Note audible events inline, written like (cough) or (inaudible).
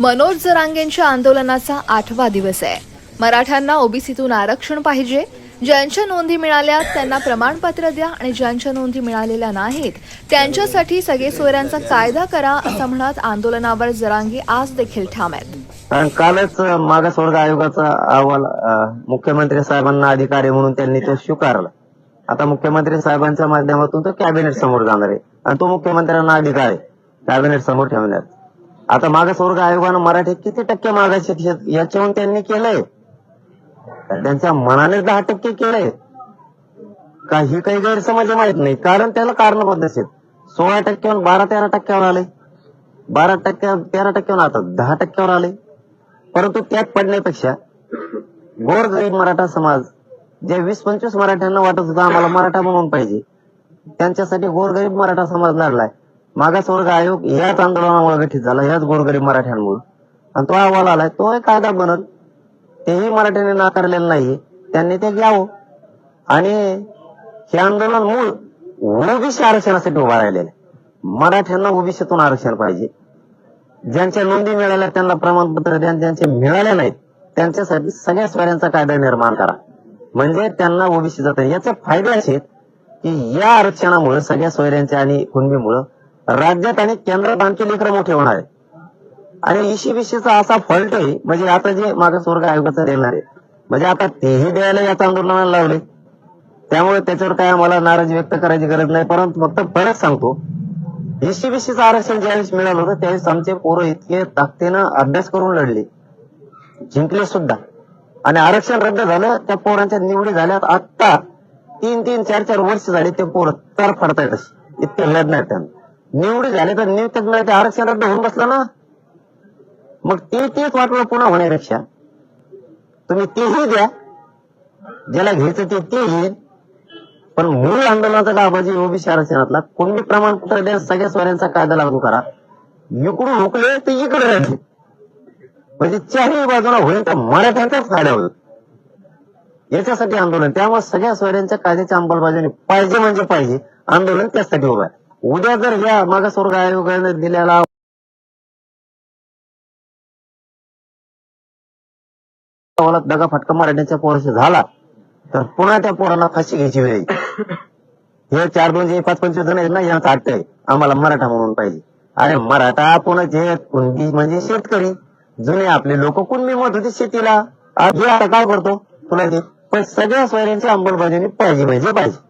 मनोज जरांगेंच्या आंदोलनाचा आठवा दिवस आहे. मराठ्यांना ओबीसीतून आरक्षण पाहिजे. ज्यांच्या नोंदी मिळाल्या त्यांना प्रमाणपत्र द्या आणि ज्यांच्या नोंदी मिळालेल्या नाहीत त्यांच्यासाठी सगळे सोयऱ्यांचा कायदा करा असं म्हणत आंदोलनावर जरांगे आज देखील ठाम आहेत. कारण कालच मागासवर्ग आयोगाचा अहवाल मुख्यमंत्री साहेबांना अधिकारी म्हणून त्यांनी तो स्वीकारला. आता मुख्यमंत्री साहेबांच्या माध्यमातून तो कॅबिनेट समोर जाणार आहे. आणि तो मुख्यमंत्र्यांना अधिकार आहे. कॅबिनेट समोर ठेवण्यात. आता मागासवर्ग आयोगानं मराठी किती टक्के मागास याच्याहून त्यांनी केलंय. त्यांच्या मनाने दहा टक्के केलंय. काही काही गैरसमज माहीत नाही. कारण त्याला कारण पद्धतशीर सोळा टक्क्यावर बारा तेरा टक्क्यावर आले. बारा टक्क्या तेरा टक्क्यावर आता दहा टक्क्यावर आले. परंतु त्यात पडण्यापेक्षा गोर गरीब मराठा समाज जे वीस पंचवीस मराठ्यांना वाटत होतं आम्हाला मराठा म्हणून पाहिजे त्यांच्यासाठी गोरगरीब मराठा समाज लढलाय. मागासवर्ग आयोग याच आंदोलनामुळे गठीत झाला याच गोरगरीब मराठ्यांमुळे. आणि तो अहवाल आलाय तो एक कायदा बनल. तेही मराठ्यांनी नाकारलेलं नाही त्यांनी ते घ्यावं. आणि हे आंदोलन मूळ ओबीसी आरक्षणासाठी उभा राहिलेलं मराठ्यांना ओबीसीतून आरक्षण पाहिजे. ज्यांच्या नोंदी मिळाल्या त्यांना प्रमाणपत्र द्या ज्यांचे मिळाले नाहीत त्यांच्यासाठी सगळ्या स्वऱ्यांचा कायदा निर्माण करा. म्हणजे त्यांना ओबीसी जातात याचे फायदे असे आहेत की या आरक्षणामुळे सगळ्या सोयऱ्यांच्या आणि कुणबीमुळे राज्यात आणि केंद्रात आमचे लेकर मोठे होणार आहे आणि इशी असा फॉल्ट आहे म्हणजे आता जे मागासवर्ग आयोगाचा देणार आहे म्हणजे आता तेही द्यायला याच आंदोलनाला लावले. त्यामुळे त्याच्यावर काय आम्हाला नाराजी व्यक्त करायची गरज नाही परंतु फक्त परत सांगतो. एसटी आरक्षण ज्यावेळेस मिळालं होतं त्यावेळेस आमचे पोरं इतके ताकदीनं अभ्यास करून लढले. जिंकले सुद्धा. आणि आरक्षण रद्द झालं त्या पोरांच्या निवडी झाल्यात आत्ता तीन तीन चार चार वर्ष झाले ते पोरं तर फडतायत अशी. इतके लढणार त्यांना. निवडे झाले तर नियुक्तीत मिळाले आरक्षण रद्द होऊन बसलं ना. मग ते तेच वाटलं पुन्हा होण्यापेक्षा. तुम्ही तेही द्या. ज्याला घ्यायचं ते ते येईल पण मूळ आंदोलनाचा का जी ओबीसी आरक्षणातला. कोणी प्रमाणपत्र द्या सगळ्या स्वऱ्यांचा कायदा लागू करा. इकडून हुकले ते इकडे राहिले. म्हणजे चारही बाजूला होईल तर मराठ्यांचाच फायदा होईल. याच्यासाठी आंदोलन. त्यामुळे सगळ्या स्वऱ्यांच्या कायद्याच्या अंमलबजावणी पाहिजे म्हणजे पाहिजे. आंदोलन त्यासाठी उभं आहे. उद्या जर या मागासवर्ग आयोगाने दिलेला दगा फटका मराठ्यांच्या पोराशी झाला तर पुन्हा त्या पोरांना फाशी घ्यायची वेळ. (laughs) हे चार दोन जे पाच पंचवीस जण आहेत ना यांचं आहे. आम्हाला मराठा म्हणून पाहिजे. अरे मराठा पुन्हा जे कुणबी म्हणजे शेतकरी. जुने आपले लोक कुणबी मत होते शेतीला? आज आता काय करतो? तुला ते पण सगळ्या सोयऱ्यांची अंमलबजावणी पाहिजे म्हणजे पाहिजे.